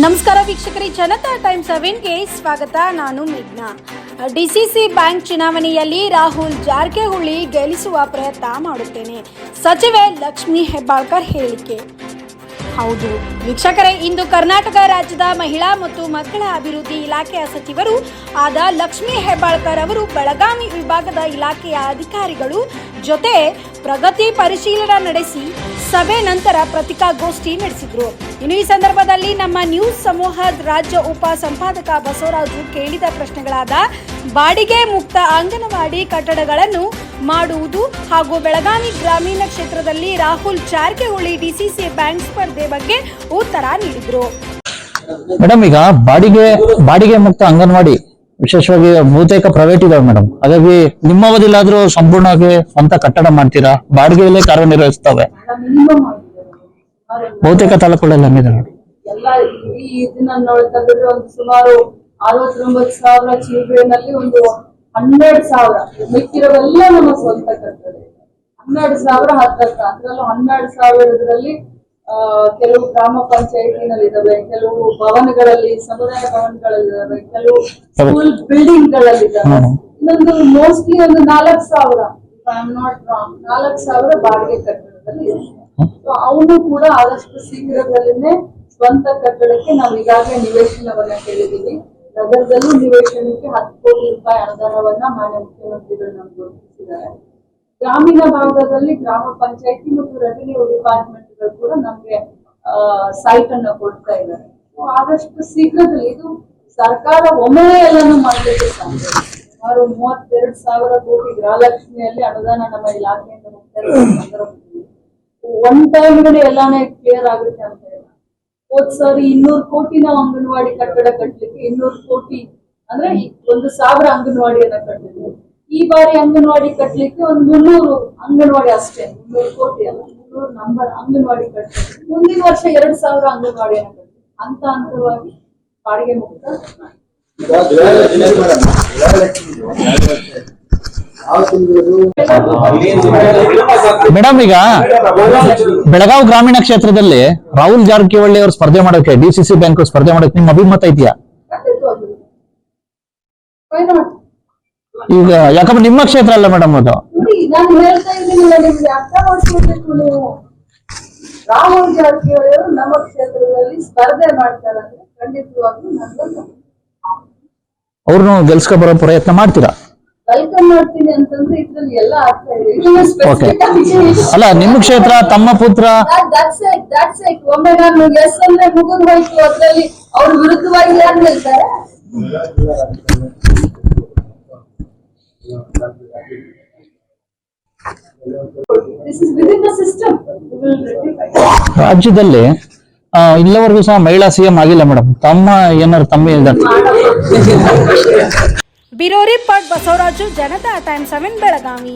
ನಮಸ್ಕಾರ ವೀಕ್ಷಕರೇ, ಜನತಾ ಟೈಮ್ ಸೆವೆನ್ಗೆ ಸ್ವಾಗತ. ನಾನು ಮೇಘ್ನಾ. ಡಿಸಿಸಿ ಬ್ಯಾಂಕ್ ಚುನಾವಣೆಯಲ್ಲಿ ರಾಹುಲ್ ಜಾರಕಿಹೊಳಿ ಗೆಲ್ಲಿಸುವ ಪ್ರಯತ್ನ ಮಾಡುತ್ತೇನೆ. ಸಚಿವೆ ಲಕ್ಷ್ಮಿ ಹೆಬ್ಬಾಳ್ಕರ್ ಹೇಳಿಕೆ. ಹೌದು. ವೀಕ್ಷಕರೇ, ಇಂದು ಕರ್ನಾಟಕ ರಾಜ್ಯದ ಮಹಿಳಾ ಮತ್ತು ಮಕ್ಕಳ ಅಭಿವೃದ್ಧಿ ಇಲಾಖೆಯ ಸಚಿವರು ಆದ ಲಕ್ಷ್ಮೀ ಹೆಬ್ಬಾಳ್ಕರ್ ಅವರು ಬೆಳಗಾವಿ ವಿಭಾಗದ ಇಲಾಖೆಯ ಅಧಿಕಾರಿಗಳು ಜೊತೆ ಪ್ರಗತಿ ಪರಿಶೀಲನಾ ನಡೆಸಿ ಸಭೆ ನಂತರ ಪತ್ರಿಕಾಗೋಷ್ಠಿ ನಡೆಸಿದ್ರು. ಇನ್ನು ಈ ಸಂದರ್ಭದಲ್ಲಿ ನಮ್ಮ ನ್ಯೂಸ್ ಸಮೂಹದ ರಾಜ್ಯ ಉಪ ಸಂಪಾದಕ ಬಸವರಾಜು ಕೇಳಿದ ಪ್ರಶ್ನೆಗಳಾದ ಬಾಡಿಗೆ ಮುಕ್ತ ಅಂಗನವಾಡಿ ಕಟ್ಟಡಗಳನ್ನು ಮಾಡುವುದು ಹಾಗೂ ಬೆಳಗಾವಿ ಗ್ರಾಮೀಣ ಕ್ಷೇತ್ರದಲ್ಲಿ ರಾಹುಲ್ ಜಾರಕಿಹೊಳಿ ಡಿಸಿಸಿ ಬ್ಯಾಂಕ್ ಸ್ಪರ್ಧೆ ಬಗ್ಗೆ ಉತ್ತರ ನೀಡಿದ್ರು. ಮೇಡಮ್, ಈಗ ಬಾಡಿಗೆ ಬಾಡಿಗೆ ಮುಕ್ತ ಅಂಗನವಾಡಿ ವಿಶೇಷವಾಗಿ ಬಹುತೇಕ ಪ್ರೈವೇಟ್ ಇದಾವೆ ಮೇಡಮ್ ಹಾಗಾಗಿ ನಿಮ್ಮ ಅವಧಿಲಾದ್ರೂ ಸಂಪೂರ್ಣವಾಗಿ ಸ್ವಂತ ಕಟ್ಟಡ ಮಾಡ್ತೀರಾ? ಬಾಡಿಗೆಯಲ್ಲೇ ಕಾರ್ಯನಿರ್ವಹಿಸ್ತವೆ ಬಹುತೇಕ ತಾಲೂಕುಗಳಲ್ಲಿ ಹಂಗಿದೆ ಎಲ್ಲ ಈ ಒಂದು ಸುಮಾರು ಅರವತ್ತೊಂಬತ್ತು ಸಾವಿರ ಒಂದು ಹನ್ನೆರಡು ಸಾವಿರ ಮಿಕ್ಕಿರೋವೆಲ್ಲ ನಮ್ಮ ಸ್ವಂತ ಹನ್ನೆರಡು ಸಾವಿರ ಅದ್ರಲ್ಲೂ ಹನ್ನೆರಡು ಸಾವಿರದಲ್ಲಿ ಕೆಲವು ಗ್ರಾಮ ಪಂಚಾಯತಿನಲ್ಲಿ ಇದಾವೆ ಕೆಲವು ಭವನಗಳಲ್ಲಿ ಸಮುದಾಯ ಭವನಗಳಲ್ಲಿ ಕೆಲವು ಸ್ಕೂಲ್ ಬಿಲ್ಡಿಂಗ್ಗಳಲ್ಲಿ ಇದಾವೆ ಇನ್ನೊಂದು ಮೋಸ್ಟ್ಲಿ ಒಂದು ನಾಲ್ಕು ಸಾವಿರ ಐ ಆಮ್ ನಾಟ್ ರಾಂಗ್ ನಾಲ್ಕು ಸಾವಿರ ಬಾಡಿಗೆ ಕಟ್ಟಡದಲ್ಲಿ ಸೊ ಅವನು ಕೂಡ ಆದಷ್ಟು ಶೀಘ್ರದಲ್ಲಿನೇ ಸ್ವಂತ ಕಟ್ಟಡಕ್ಕೆ ನಾವು ಈಗಾಗಲೇ ನಿವೇಶನವನ್ನ ಕೇಳಿದೀವಿ ನಗರದಲ್ಲೂ ನಿವೇಶನಕ್ಕೆ ಹತ್ತು ಕೋಟಿ ರೂಪಾಯಿ ಅನುದಾನವನ್ನ ಮಾನ್ಯ ಮುಖ್ಯಮಂತ್ರಿಗಳು ನಮ್ಗೆ ಗುರುತಿಸಿದ್ದಾರೆ ಗ್ರಾಮೀಣ ಭಾಗದಲ್ಲಿ ಗ್ರಾಮ ಪಂಚಾಯತಿ ಮತ್ತು ರೆವಿನ್ಯೂ ಕೂಡ ನಮ್ಗೆ ಸೈಟ್ ಅನ್ನ ಕೊಡ್ತಾ ಇದ್ದಾರೆ. ಆದಷ್ಟು ಶೀಘ್ರದಲ್ಲಿ ಇದು ಸರ್ಕಾರ ಒಮ್ಮೆ ಎಲ್ಲಾನು ಮಾಡಲಿಕ್ಕೆ ಸಾಧ್ಯ. ಸುಮಾರು ಮೂವತ್ತೆರಡು ಸಾವಿರ ಕೋಟಿ ಗೃಹಲಕ್ಷ್ಮಿಯಲ್ಲಿ ಅನುದಾನ ನಮ್ಮ ಇಲಾಖೆಯಿಂದ ಹೋಗ್ತಾ ಒನ್ ಟೈಮ್ಗೆ ಎಲ್ಲಾನೇ ಕ್ಲಿಯರ್ ಆಗುತ್ತೆ ಅಂತ ಹೇಳಿ. ಹೋದ್ ಸಾರಿ ಇನ್ನೂರು ಕೋಟಿ ನಾವು ಅಂಗನವಾಡಿ ಕಟ್ಟಡ ಕಟ್ಟಲಿಕ್ಕೆ ಇನ್ನೂರು ಕೋಟಿ ಅಂದ್ರೆ ಒಂದು ಸಾವಿರ ಅಂಗನವಾಡಿಯನ್ನ ಕಟ್ಟಿದ್ವಿ. ಈ ಬಾರಿ ಅಂಗನವಾಡಿ ಕಟ್ಟಲಿಕ್ಕೆ ಒಂದು ಮುನ್ನೂರು ಅಂಗನವಾಡಿ ಅಷ್ಟೇ, ಮುನ್ನೂರು ಕೋಟಿ ಅಲ್ಲ. ಮುನ್ನೂರು ನಂಬರ್ ಅಂಗನವಾಡಿ ಕಟ್ಲಿಕ್ಕೆ ಮುಂದಿನ ವರ್ಷ ಎರಡ್ ಸಾವಿರ ಅಂಗನವಾಡಿಯನ್ನು ಕಟ್ತೀವಿ ಹಂತ ಹಂತವಾಗಿ ಬಾಡಿಗೆ ಮುಕ್ತ ಮೇಡಮ್ ಈಗ ಬೆಳಗಾವ್ ಗ್ರಾಮೀಣ ಕ್ಷೇತ್ರದಲ್ಲಿ ರಾಹುಲ್ ಜಾರಕಿಹೊಳಿ ಅವರು ಸ್ಪರ್ಧೆ ಮಾಡೋಕೆ ಡಿ ಸಿ ಸಿ ಬ್ಯಾಂಕ್ ಸ್ಪರ್ಧೆ ಮಾಡೋಕೆ ನಿಮ್ಮ ಅಭಿಮತ ಇದೆಯಾ? ಈಗ ಯಾಕಂದ್ರೆ ನಿಮ್ಮ ಕ್ಷೇತ್ರ ಅಲ್ಲ ಮೇಡಮ್ ಅದು. ನಾನು ಹೇಳ್ತಾ ಇದ್ದೀನಿ ನಿಮ್ಗೆ ಅರ್ಥ ಮಾಡ್ಕೊಳ್ಬೇಕು ನೀವು. ರಾಹುಲ್ ಜಾರಕಿಹೊಳಿ ಅವರು ನಮ್ಮ ಕ್ಷೇತ್ರದಲ್ಲಿ ಸ್ಪರ್ಧೆ ಮಾಡ್ತಾರೆ ಖಂಡಿತವಾಗ್ಲೂ ನಾನು ಅವ್ರನ್ನ ಗೆಲ್ಸ್ಕೊ ಬರೋ ಪ್ರಯತ್ನ ಮಾಡ್ತೀರಾ? ವೆಲ್ಕಮ್ ಮಾಡ್ತೀನಿ ಅಂತಂದ್ರೆ ಇದ್ರಲ್ಲಿ ಎಲ್ಲ ಅರ್ಥ ಇದೆ. ಅಲ್ಲ ನಿಮ್ಮ ಕ್ಷೇತ್ರ ತಮ್ಮ ಪುತ್ರ? ಒಮ್ಮೆ ನಾನು ಎಸ್ ಅಂದ್ರೆ ಮುಗಿದು ಹೋಯ್ತು ಅದ್ರಲ್ಲಿ ಅವ್ರ ವಿರುದ್ಧವಾಗಿ ಯಾರು ಹೇಳ್ತಾರೆ ರಾಜ್ಯದಲ್ಲಿ ಆ, ಇಲ್ಲಿವರೆಗೂ ಸಹ ಮಹಿಳಾ ಸಿಎಂ ಆಗಿಲ್ಲ ಮೇಡಮ್ ತಮ್ಮ ಏನಾರು ತಮ್ಮ ಇದ್ದಾರೆ. Bureau report Basavaraju Janata time seven Belagavi.